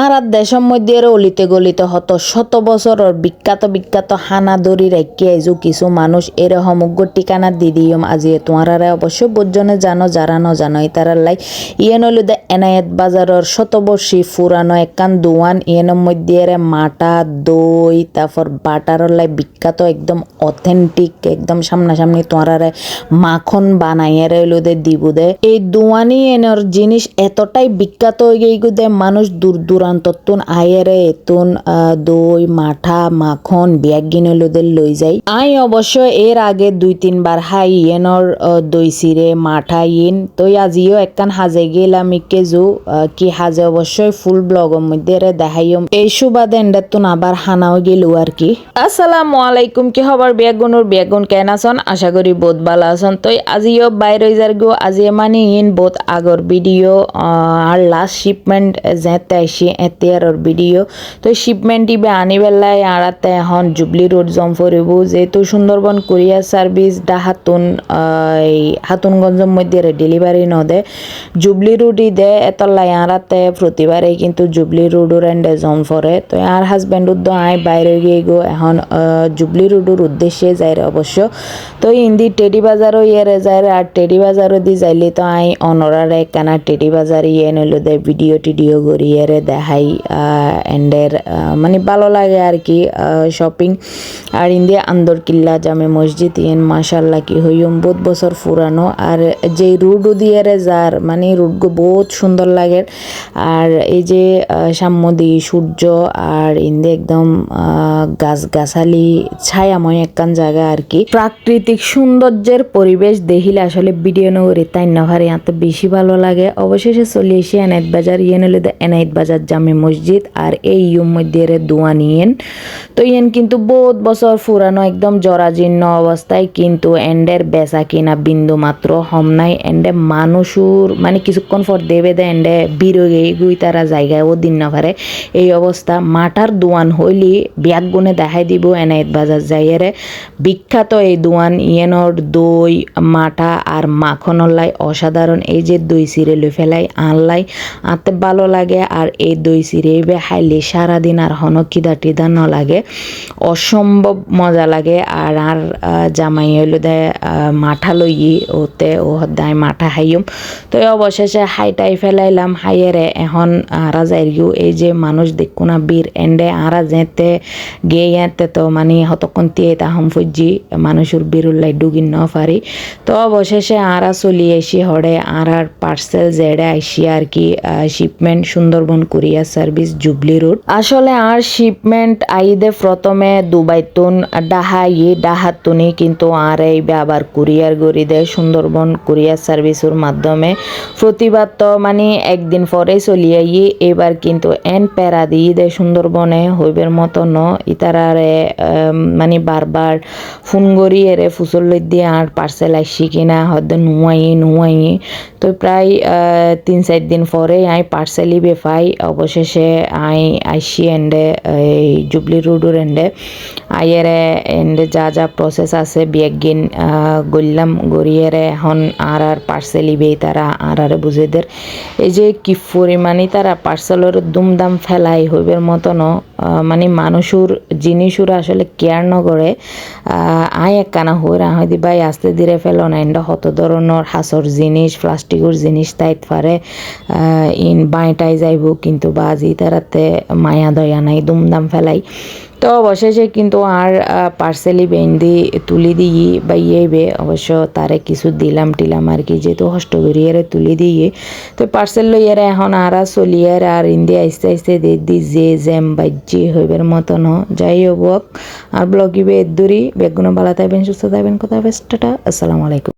আর আর দেশের মধ্যে অলিতে গলিতে হত শত বছরের বিখ্যাত বিখ্যাত হানা দড়ি রেখে আইজু কিছু মানুষ এর সমগ্র ঠিকানা দি দিয়ম। আজি তোমারারে অবশ্য বোজনে জানো যারা ন জানো তারার লাই। ইয়েন হইল দে এনায়েত বাজারের শতবর্ষী ফুরানো একখান দোয়ান ইয়েনের মধ্যে মাটা দই তারপর বাটারের লাই বিখ্যাত, একদম অথেন্টিক একদম সামনাসামনি তোমারারে মাখন বানাই এর হইল দে দিব দে। এই দোয়ানি এনের জিনিস এতটাই বিখ্যাত হয়ে গিয়ে মানুষ দূর দূরান্ততুন আয়েরে এতুন দই মাঠা মাখন বিয়াক গিনলোদের লই যাই। আই অবশ্য এর আগে দুই তিনবার হাই ইয়েনর দই সিরে মাঠা ইন তো আজিও একখান হাজে গেলাম ইকেজু আহ, কি হাজে অবশ্যই ফুল ব্লগের মধ্যে রে দেখাইম। এই সুবাদে এন্ডাতুন আবার হানাও গেল আর কি। আসসালামু আলাইকুম কি খবর বেগুনুর বেগুন কেন আছন? আশা করি বোধ ভালো আছন। তো আজিও বাইরে যার গো আজি মানে ইন বোধ আগর ভিডিও আর লাস্ট শিপমেন্ট যেতে আইসি এতিয়ারর ভিডিও তো শিপমেন্ট ইবে আনি বেলায় আড়াতে এখন জুবলি রোড জম ফুরিব যেহেতু সুন্দরবন কুরিয়ার সার্ভিস ডা হাতুন এই হাতুনগঞ্জের মধ্যে ডেলিভারি নদে জুবলি রুডি দে এতলাই আড়াতে প্রতিবারে কিন্তু জুবলি রুডুর এন্ডে জম ফরে তো আর হাজবেন্ড উদ্দ আই বাইরে গিয়ে গো এখন জুবলি রুডুর উদ্দেশ্যে যাই অবশ্য তো ইন্দি টেডি বাজারও যায় রে, আর টেডি বাজারও দি যাইলে তো আই অনরারে কানা টেডি বাজার ইয়ে নইলো দে ভিডিও টিডিও করি ইয়েরে দেখাই এন্ডের মানে ভালো লাগে আর কি শপিং আর ইন্দি আন্দর কিল্লা জামে মসজিদ ইয়েন মাশাল্লাহ কি হইম বহুত বছর পুরানো। আর যে রুড দিয়ে যার মানে রুড বহুত সুন্দর লাগে। আর এই যে সাম্যদি সূর্য, আর ইন্দি একদম গাছ গাছালি ছায়াময় একখান জায়গা আর কি। প্রাকৃতিক সৌন্দর্যের পরিবেশ দেখিলে আসলে ভিডিও নগরী তাই নভারে এত বেশি ভালো লাগে। অবশেষে চলে এসে এনাইত বাজার ইয়েন হলে এনাইত বাজার জামে মসজিদ আর এই ইউম মধ্যে রে দোয়ান ইয়েন তো ইয়েন কিন্তু বহুত বছর পুরানো, একদম জরাজীর্ণ অবস্থায় কিন্তু এন্ডের বেচা কিনা বিন্দু মাত্র হম নাই। এন্ডে মানুষুর মানে কিছুক্ষণ পর দেবে দে এন্ডে বিরোগে গুই তারা জায়গায় ও দিন না এই অবস্থা মাটার দোয়ান হইলি ব্যাগ গুনে দেখাই দিব এনাইত বাজার যাইয়েরে। বিখ্যাত এই দোয়ান, ইয়েনর দই, মাঠা আর মাখনের লাই অসাধারণ। এই যে দই সিরে লই ফেলাই আনলাই, আতে ভালো লাগে আর এই দই সিরে বে খাইলে সারাদিন আর হন খিদা টিদা লাগে। অসম্ভব মজা লাগে আর আর জামাই হইল দে মাঠা লইয়ে, ওতে ও দায় মাঠা খাইম তো এই অবশেষে হাইটাই ফেলাইলাম, হাইয়েরে এখন আরা যাইগিও এই যে মানুষ দেখো না, বীর এন্ডে আরা যেতে গিয়ে ইয়াতে তো মানে হতক্ষণ দিয়ে তাহম ফুজি মানুষের বীরুল্লাই ডুগিন ন পারি তো অবশেষে আরা চলি আইসি হড়ে আর আর পার্সেল জেডে আইসি আর কি shipment Sundarban courier service Jubilee Road. আসলে আর শিপমেন্ট আইদে প্রথমে দুবাইতুন ডাহাই ডাহাতুনি, কিন্তু আর এই আবার কুরিয়ার গড়ি দেয় সুন্দরবন কুরিয়ার সার্ভিসের মাধ্যমে প্রতিবার তো মানে একদিন পরে চলি আই, এবার কিন্তু এন প্যারা দিয়ে দেয় সুন্দরবনে হইবের মতো ন। ইতারারে মানে বারবার ফোন করি, এরে ফুসল দিয়ে আর পার্সেল আইসি কিনা, হয়তো নুয়াই নুয়াই। তো প্রায় তিন চার দিন পরে আই পার্সেলই বেফাই অবশেষে আই আইসি এন্ডে এই জুবলি রোডের এন্ডে আইয়েরে এন্ডে যা যা প্রসেস আছে বিয়েগিন গল্লাম গড়িয়েরে এখন আর আর পার্সেল বে তারা আর আর বুঝে বুঝেদের এই যে কি পরিমাণে তারা পার্সেলের দুমদাম ফেলাই হইবের মতন মানে মানুষের জিনিসের আসলে কেয়ার নগরে আই একখানা হইরা হয়দি ভাই আস্তে ধীরে ফেলো না এন্ডা হত ধরনের হাসর জিনিস প্লাস্টিকের জিনিস তাইত পারে ইন বাঁটাই যাইব কিন্তু বাজি, তারাতে মায়া, দয়া নাই, দুমদাম ফেলাই। তো অবশেষে কিন্তু আর পার্সেলি বেন্দি তুলি দিই বা ইয়েবে অবশ্য তারে কিছু দিলাম টিলাম আর কি, যেহেতু হষ্ট বেরিয়ে তুলি দিয়ে তো পার্সেল লইয়ারে এখন আর চলিয়ার আর ইন্দি আস্তে আস্তে দে দি যে জেম বাজ্যি হইবের মতন যাই হোক, আর ব্লগিবে দূরি বেগুনো ভালো থাকবেন সুস্থ থাকবেন কথা হবে আসসালামু আলাইকুম।